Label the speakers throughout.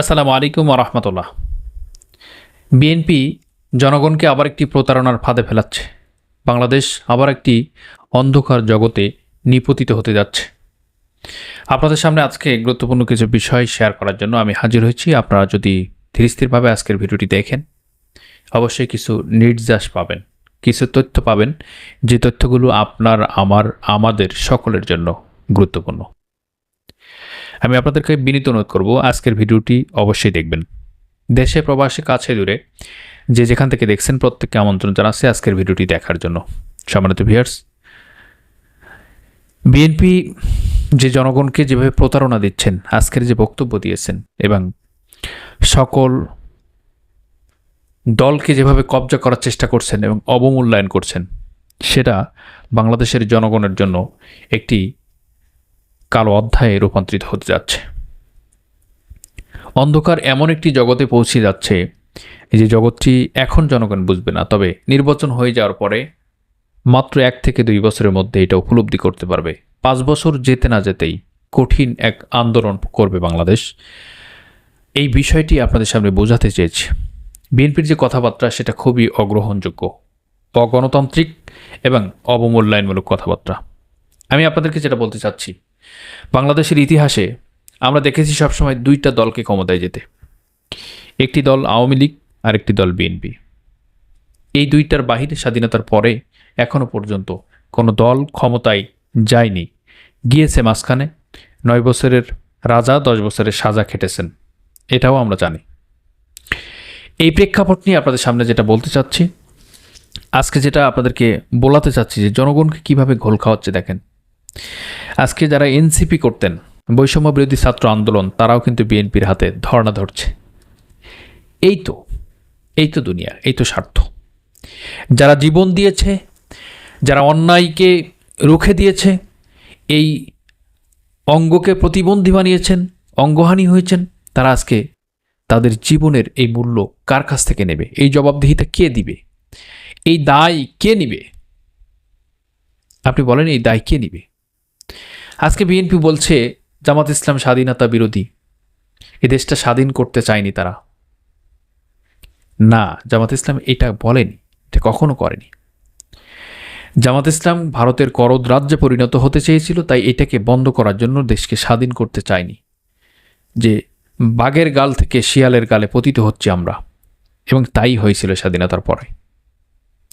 Speaker 1: আসসালামু আলাইকুম রহমতুল্লাহ। বিএনপি জনগণকে আবার একটি প্রতারণার ফাঁদে ফেলাচ্ছে। বাংলাদেশ আবার একটি অন্ধকার জগতে নিপতিত হতে যাচ্ছে। আপনাদের সামনে আজকে গুরুত্বপূর্ণ কিছু বিষয় শেয়ার করার জন্য আমি হাজির হয়েছি। আপনারা যদি ধীরস্থিরভাবে আজকের ভিডিওটি দেখেন, অবশ্যই কিছু নির্যাস পাবেন, কিছু তথ্য পাবেন। যে তথ্যগুলো আপনার, আমার, আমাদের সকলের জন্য গুরুত্বপূর্ণ। আমি আপনাদেরকে বিনীত অনুরোধ করব, আজকের ভিডিওটি অবশ্যই দেখবেন। দেশে প্রবাসী কাছে দূরে যে যেখান থেকে দেখছেন, প্রত্যেককে আমন্ত্রণ জানাচ্ছি আজকের ভিডিওটি দেখার জন্য। সম্মানিত ভিয়ার্স বিএনপি যে জনগণকে যেভাবে প্রতারণা দিচ্ছেন, আজকের যে বক্তব্য দিয়েছেন এবং সকল দলকে যেভাবে কবজা করার চেষ্টা করছেন এবং অবমূল্যায়ন করছেন, সেটা বাংলাদেশের জনগণের জন্য একটি কালো অধ্যায়ে রূপান্তরিত হতে যাচ্ছে। অন্ধকার এমন একটি জগতে পৌঁছে যাচ্ছে যে জগৎটি এখন জনগণ বুঝবে না, তবে নির্বাচন হয়ে যাওয়ার পরে মাত্র এক থেকে দুই বছরের মধ্যে এটা উপলব্ধি করতে পারবে। পাঁচ বছর যেতে না যেতেই কঠিন এক আন্দোলন করবে বাংলাদেশ। এই বিষয়টি আপনাদের সামনে বোঝাতে চেয়েছি। বিএনপির যে কথাবার্তা, সেটা খুবই অগ্রহণযোগ্য, অগণতান্ত্রিক এবং অবমূল্যায়নমূলক কথাবার্তা। আমি আপনাদেরকে যেটা বলতে চাচ্ছি বাংলাদেশের ইতিহাসে আমরা দেখেছি সবসময় দুইটা দলকে ক্ষমতায় যেতে। একটি দল আওয়ামী লীগ আর একটি দল বিএনপি। এই দুইটার বাহিরে স্বাধীনতার পরে এখনও পর্যন্ত কোনো দল ক্ষমতায় যায়নি। গিয়েছে মাঝখানে নয় বছরের রাজা, দশ বছরের সাজা খেটেছেন। এটাও আমরা জানি। এই প্রেক্ষাপট নিয়ে আপনাদের সামনে যেটা বলতে চাচ্ছি, আজকে যেটা আপনাদেরকে বলাতে চাচ্ছি যে জনগণকে কীভাবে ঘোল খাওয়াচ্ছে দেখেন। আজকে যারা এনসিপি করতেন বৈষম্য বিরোধী ছাত্র আন্দোলন, তারাও কিন্তু বিএনপির হাতে ধর্ণা ধরছে। এই তো এই তো দুনিয়া, এই তো স্বার্থ। যারা জীবন দিয়েছে, যারা অন্যায়কে রুখে দিয়েছে, এই অঙ্গকে প্রতিবন্ধী বানিয়েছেন, অঙ্গহানি হয়েছেন, তারা আজকে তাদের জীবনের এই মূল্য কার কাছ থেকে নেবে? এই জবাবদিহিতা কে দিবে? এই দায় কে নিবে? আপনি বলেন, এই দায় কে নিবে? আজকে বিএনপি বলছে, জামাত ইসলাম স্বাধীনতা বিরোধী। এ দেশটা স্বাধীন করতে চায়নি তারা। না, জামাত ইসলাম এটা বলেনি, এটা কখনো করেনি। জামাত ইসলাম ভারতের করদ রাজ্যে পরিণত হতে চেয়েছিল, তাই এটাকে বন্ধ করার জন্য দেশকে স্বাধীন করতে চায়নি। যে বাঘের গাল থেকে শিয়ালের গালে পতিত হচ্ছে আমরা, এবং তাই হয়েছিল স্বাধীনতার পরে।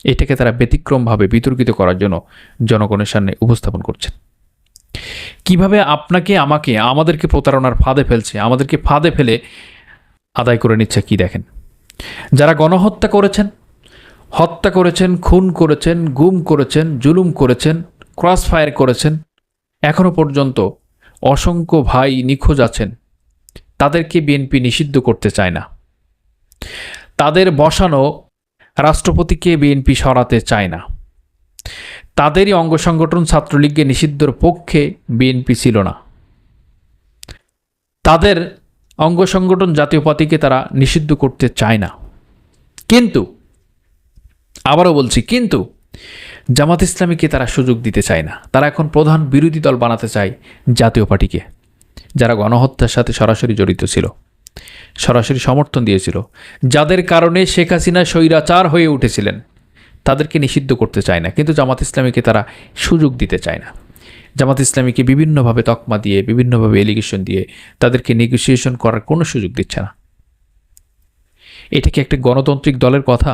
Speaker 1: এটাকে তারা ব্যতিক্রমভাবে বিতর্কিত করার জন্য জনগণের সামনে উপস্থাপন করছেন। কীভাবে আপনাকে, আমাকে, আমাদেরকে প্রতারণার ফাঁদে ফেলছে, আমাদেরকে ফাঁদে ফেলে আদায় করে নিচ্ছে কি দেখেন? যারা গণহত্যা করেছেন, হত্যা করেছেন, খুন করেছেন, গুম করেছেন, জুলুম করেছেন ক্রস ফায়ার করেছেন এখনও পর্যন্ত অসংখ্য ভাই নিখোঁজ আছেন, তাদেরকে বিএনপি নিষিদ্ধ করতে চায় না। তাদের বসানো রাষ্ট্রপতিকে বিএনপি সরাতে চায় না। তাদেরই অঙ্গ সংগঠন ছাত্রলীগকে নিষিদ্ধর পক্ষে বিএনপি ছিল না। তাদের অঙ্গ সংগঠন জাতীয় পার্টিকে তারা নিষিদ্ধ করতে চায় না। কিন্তু, আবারও বলছি, কিন্তু জামাত ইসলামীকে তারা সুযোগ দিতে চায় না। তারা এখন প্রধান বিরোধী দল বানাতে চায় জাতীয় পার্টিকে, যারা গণহত্যার সাথে সরাসরি জড়িত ছিল, সরাসরি সমর্থন দিয়েছিল, যাদের কারণে শেখ হাসিনা স্বৈরাচার হয়ে উঠেছিলেন। তাদেরকে নিষিদ্ধ করতে চায় না, কিন্তু জামাত ইসলামীকে তারা সুযোগ দিতে চায় না। জামাত ইসলামীকে বিভিন্নভাবে তকমা দিয়ে, বিভিন্নভাবে এলিগেশন দিয়ে তাদেরকে নেগোসিয়েশন করার কোনো সুযোগ দিচ্ছে না। এটা কি একটা গণতান্ত্রিক দলের কথা?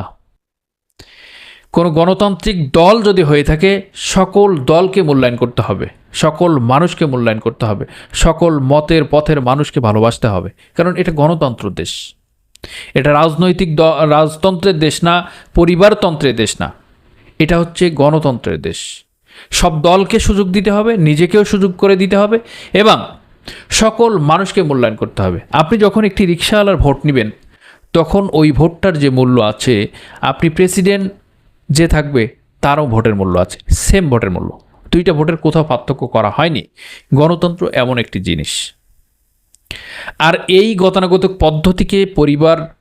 Speaker 1: কোনো গণতান্ত্রিক দল যদি হয়ে থাকে, সকল দলকে মূল্যায়ন করতে হবে, সকল মানুষকে মূল্যায়ন করতে হবে, সকল মতের পথের মানুষকে ভালোবাসতে হবে, কারণ এটা গণতন্ত্র দেশ। এটা রাজনৈতিক রাজতন্ত্রের দেশ না, পরিবারতন্ত্রের দেশ না। এটা হচ্ছে গণতন্ত্রের দেশ। সব দলকে সুযোগ দিতে হবে, নিজেকেও সুযোগ করে দিতে হবে এবং সকল মানুষকে মূল্যায়ন করতে হবে। আপনি যখন একটি রিক্সাওয়ালার ভোট নেবেন, তখন ওই ভোটটার যে মূল্য আছে, আপনি প্রেসিডেন্ট যে থাকবে, তারও ভোটের মূল্য আছে, সেম ভোটের মূল্য। দুইটা ভোটের কোথাও পার্থক্য করা হয়নি। গণতন্ত্র এমন একটি জিনিস। আর এই গতানুগতিক পদ্ধতিকে পরিবার,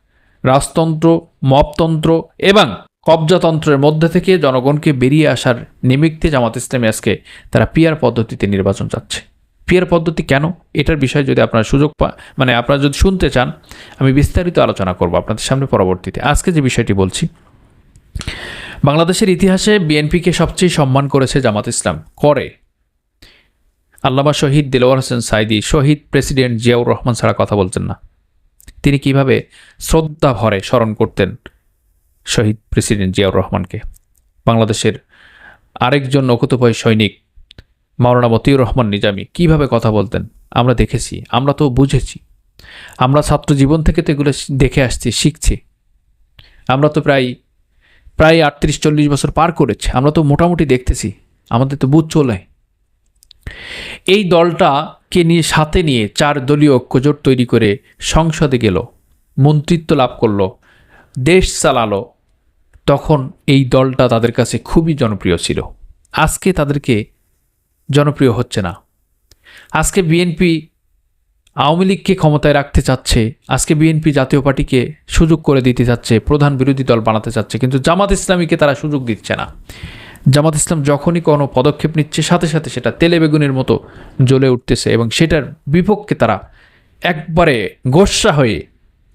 Speaker 1: রাজতন্ত্র, মপতন্ত্র এবং কবজাতন্ত্রের মধ্যে থেকে জনগণকে বেরিয়ে আসার নিমিত্তে জামাত ইসলামী আজকে তারা পিয়ার পদ্ধতিতে নির্বাচন চাচ্ছে। পিয়ার পদ্ধতি কেন? এটার বিষয়ে যদি আপনারা সুযোগ পা মানে আপনারা যদি শুনতে চান, আমি বিস্তারিত আলোচনা করব আপনাদের সামনে পরবর্তীতে। আজকে যে বিষয়টি বলছি, বাংলাদেশের ইতিহাসে বিএনপিকে সবচেয়ে সম্মান করেছে জামাত ইসলাম। করে। আল্লামা শহীদ দিলওয়ার হোসেন সাইদি, শহীদ প্রেসিডেন্ট জিয়াউর রহমান ছাড়া কথা বলতেন না। তিনি কীভাবে শ্রদ্ধা ভরে স্মরণ করতেন শহীদ প্রেসিডেন্ট জিয়াউর রহমানকে? বাংলাদেশের আরেকজন নকুতভয় সৈনিক, মাওলানা মতিউর রহমান নিজামী, কীভাবে কথা বলতেন? আমরা দেখেছি, আমরা তো বুঝেছি। আমরা ছাত্র জীবন থেকে তো এগুলো দেখে আসছি, শিখছি। আমরা তো প্রায় প্রায় আটত্রিশ, চল্লিশ বছর পার করেছি। আমরা তো মোটামুটি দেখতেছি। আমাদের তো বুঝ চলে। এই দলটাকে নিয়ে সাথে নিয়ে চার দলীয় ঐক্যজোট তৈরি করে সংসদে গেল, মন্ত্রিত্ব লাভ করল, দেশ চালালো। তখন এই দলটা তাদের কাছে খুবই জনপ্রিয় ছিল। আজকে তাদেরকে জনপ্রিয় হচ্ছে না। আজকে বিএনপি আওয়ামী লীগকে ক্ষমতায় রাখতে চাচ্ছে, আজকে বিএনপি জাতীয় পার্টিকে সুযোগ করে দিতে চাচ্ছে, প্রধান বিরোধী দল বানাতে চাচ্ছে, কিন্তু জামাত ইসলামীকে তারা সুযোগ দিচ্ছে না। জামাত ইসলাম যখনই কোনো পদক্ষেপ নিচ্ছে, সাথে সাথে সেটা তেলে বেগুনের মতো জ্বলে উঠতেছে এবং সেটার বিপক্ষে তারা একবারে গোস্সা হয়ে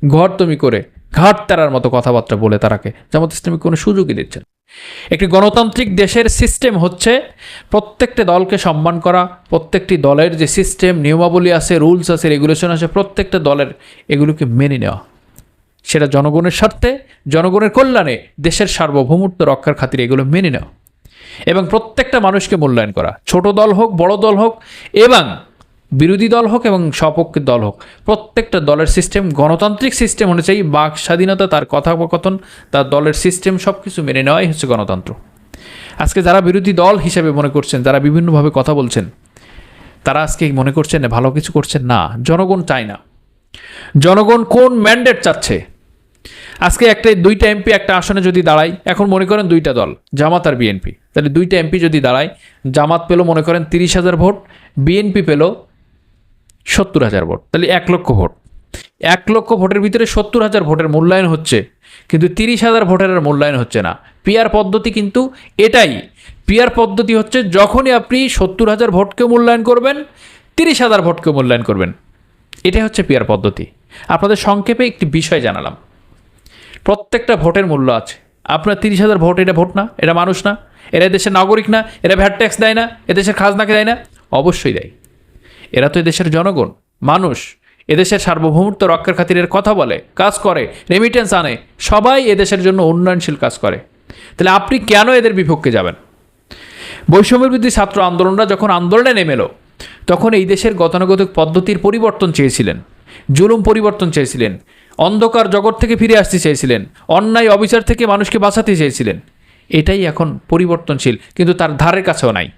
Speaker 1: ঘরতমি করে ঘাট তারার মতো কথাবার্তা বলে তারাকে। জামাত ইসলামী কোনো সুযোগই দিচ্ছেন একটি গণতান্ত্রিক দেশের সিস্টেম হচ্ছে প্রত্যেকটি দলকে সম্মান করা, প্রত্যেকটি দলের যে সিস্টেম নিয়মাবলী আছে রুলস আছে রেগুলেশন আছে, প্রত্যেকটা দলের এগুলোকে মেনে নেওয়া। সেটা জনগণের স্বার্থে, জনগণের কল্যাণে দেশের সার্বভৌমত্ব রক্ষার খাতিরে এগুলো মেনে নেওয়া। এবং প্রত্যেকটা মানুষকে মূল্যায়ন করা। ছোট দল হোক, বড় দল হোক, এবং বিরোধী দল হোক এবং সপক্ষের দল হোক, প্রত্যেকটা দলের সিস্টেম গণতান্ত্রিক সিস্টেম অনুযায়ী বাক স্বাধীনতা, তার কথোপকথন, তার দলের সিস্টেম সব কিছু মেনে নেওয়াই হচ্ছে গণতন্ত্র। আজকে যারা বিরোধী দল হিসেবে মনে করছেন, যারা বিভিন্নভাবে কথা বলছেন, তারা আজকে মনে করছেন, ভালো কিছু করছেন না। জনগণ চায় না। জনগণ কোন ম্যান্ডেট চাচ্ছে? আজকে একটা, দুইটা এমপি একটা আসনে যদি দাঁড়ায়, এখন মনে করেন দুইটা দল, জামাত আর বিএনপি তাহলে দুইটা এমপি যদি দাঁড়ায়, জামাত পেল মনে করেন তিরিশ হাজার ভোট বিএনপি পেল সত্তর হাজার ভোট, তাহলে এক লক্ষ ভোট। এক লক্ষ ভোটের ভিতরে সত্তর হাজার ভোটের মূল্যায়ন হচ্ছে, কিন্তু তিরিশ হাজার ভোটের আর মূল্যায়ন হচ্ছে না। পিয়ার পদ্ধতি কিন্তু এটাই পিয়ার পদ্ধতি হচ্ছে যখনই আপনি সত্তর হাজার ভোটকে মূল্যায়ন করবেন, তিরিশ হাজার ভোটকে মূল্যায়ন করবেন। এটাই হচ্ছে পিয়ার পদ্ধতি। আপনাদের সংক্ষেপে একটি বিষয় জানালাম। প্রত্যেকটা ভোটের মূল্য আছে। আপনার তিরিশ হাজার ভোট, এটা ভোট না, এটা মানুষ না, এরা দেশের নাগরিক না, এরা ভ্যাট ট্যাক্স দেয় না এদেশের খাজনাকে দেয় না, অবশ্যই দেয়। এরা তো এদেশের জনগণ, মানুষ এদেশের সার্বভৌমত্ব রক্ষার খাতিরের কথা বলে, কাজ করে রেমিটেন্স আনে, সবাই এদেশের জন্য উন্নয়নশীল কাজ করে। তাহলে আপনি কেন এদের বিপক্ষে যাবেন? বৈষম্যবিরোধী ছাত্র আন্দোলনরা যখন আন্দোলনে নেমেলো, তখন এই দেশের গতানুগতিক পদ্ধতির পরিবর্তন চেয়েছিলেন, জুলুম পরিবর্তন চেয়েছিলেন অন্ধকার জগৎ থেকে ফিরে আসতে চেয়েছিলেন। অন্যায়, অবিচার থেকে মানুষকে বাঁচাতে চেয়েছিলেন। এটাই এখন পরিবর্তনশীল, কিন্তু তার ধারের কাছেও নাই।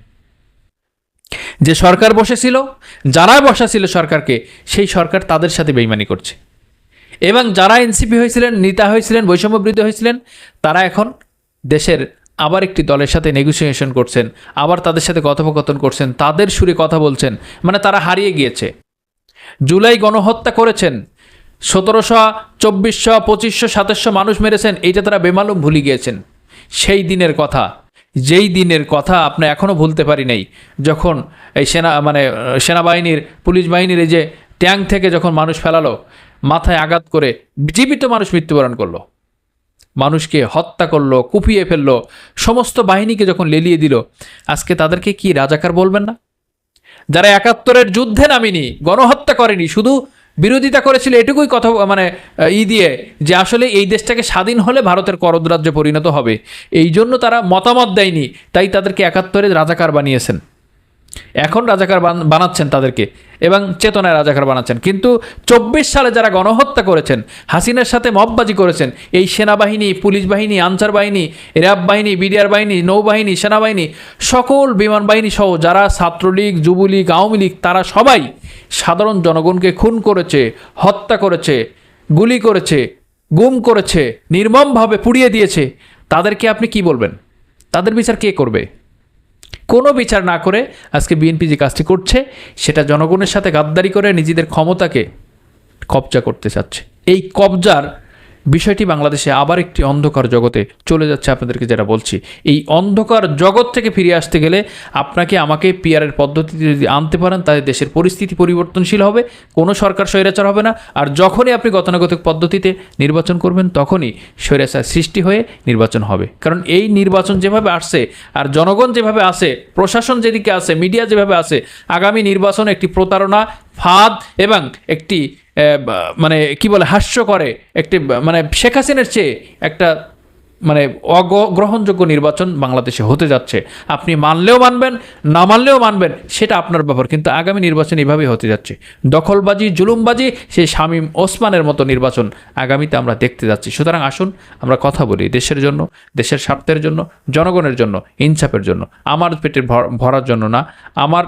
Speaker 1: যে সরকার বসেছিল, যারা বসাছিল সরকারকে, সেই সরকার তাদের সাথে বেইমানি করছে। এবং যারা এনসিপি হয়েছিলেন, নেতা হয়েছিলেন, বৈষম্যবৃদ্ধি হয়েছিলেন, তারা এখন দেশের আবার একটি দলের সাথে নেগোসিয়েশন করছেন, আবার তাদের সাথে কথোপকথন করছেন, তাদের সুরে কথা বলছেন মানে তারা হারিয়ে গিয়েছে। জুলাই গণহত্যা করেছেন সতেরোশো, চব্বিশশো, পঁচিশশো, সাতাশশো মানুষ মেরেছেন, এইটা তারা বেমালুম ভুলে গিয়েছেন। সেই দিনের কথা, যেই দিনের কথা আপনি এখনও ভুলতে পারি নাই, যখন এই সেনা মানে সেনাবাহিনীর, পুলিশ বাহিনীর এই যে ট্যাঙ্ক থেকে যখন মানুষ ফেলালো, মাথায় আঘাত করে জীবিত মানুষ মৃত্যুবরণ করল। মানুষকে হত্যা করল, কুপিয়ে ফেলল, সমস্ত বাহিনীকে যখন লেলিয়ে দিল, আজকে তাদেরকে কি রাজাকার বলবেন না? যারা একাত্তরের যুদ্ধে নামিনি, গণহত্যা করেনি, শুধু বিরোধিতা করেছিল এটুকুই কথা মানে ই দিয়ে যে আসলে এই দেশটাকে স্বাধীন হলে ভারতের করদরাজ্যে পরিণত হবে। এই জন্য তারা মতামত দেয়নি, তাই তাদেরকে একাত্তরে রাজাকার বানিয়েছেন। এখন রাজাকার বান- বানাচ্ছেন তাদেরকে এবং চেতনায় রাজাকার বানাচ্ছেন। কিন্তু চব্বিশ সালে যারা গণহত্যা করেছেন, হাসিনার সাথে মববাজি করেছেন, এই সেনাবাহিনী, পুলিশ বাহিনী, আনসার বাহিনী, র্যাব বাহিনী, বিডিআর বাহিনী, নৌবাহিনী, সেনাবাহিনী, সকল বিমান বাহিনী সহ যারা ছাত্রলীগ, যুবলীগ, আওয়ামী লীগ, তারা সবাই সাধারণ জনগণকে খুন করেছে, হত্যা করেছে, গুলি করেছে, গুম করেছে, নির্মমভাবে পুড়িয়ে দিয়েছে। তাদেরকে আপনি কি বলবেন? তাদের বিচার কে করবে? কোনো বিচার না করে আজকে বিএনপি যে কাজটি করছে, সেটা জনগণের সাথে গাদ্দারি করে নিজেদের ক্ষমতাকে কবজা করতে চাচ্ছে। এই কবজার বিষয়টি বাংলাদেশে আবার একটি অন্ধকার জগতে চলে যাচ্ছে, আপনাদেরকে যেটা বলছি। এই অন্ধকার জগৎ থেকে ফিরে আসতে গেলে আপনাকে আমাকে পিয়ারের পদ্ধতিতে যদি আনতে পারেন, তাহলে দেশের পরিস্থিতি পরিবর্তনশীল হবে, কোনো সরকার স্বৈরাচার হবে না, আর যখনই আপনি গতানুগতিক পদ্ধতিতে নির্বাচন করবেন, তখনই স্বৈরাচার সৃষ্টি হয়ে নির্বাচন হবে। কারণ এই নির্বাচন যেভাবে আসছে, আর জনগণ যেভাবে আসে, প্রশাসন যেদিকে আছে মিডিয়া যেভাবে আছে আগামী নির্বাচন একটি প্রতারণা, ফাঁদ এবং একটি মানে কি বলে হাস্য করে একটি মানে শেখ হাসিনের চেয়ে একটা মানে অগ্রহণযোগ্য নির্বাচন বাংলাদেশে হতে যাচ্ছে। আপনি মানলেও মানবেন, না মানলেও মানবেন, সেটা আপনার ব্যাপার। কিন্তু আগামী নির্বাচন এভাবেই হতে যাচ্ছে। দখলবাজি, জুলুমবাজি, সেই শামীম ওসমানের মতো নির্বাচন আগামীতে আমরা দেখতে যাচ্ছি। সুতরাং আসুন, আমরা কথা বলি দেশের জন্য, দেশের স্বার্থের জন্য, জনগণের জন্য, ইনসাফের জন্য। আমার পেটের ভর- ভরার জন্য না, আমার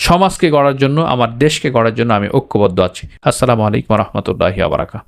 Speaker 1: সমাজকে গড়ার জন্য আমার দেশকে গড়ার জন্য আমি ঐক্যবদ্ধ আছি। আসসালামু আলাইকুম রহমতুল্লাহি আবরাকা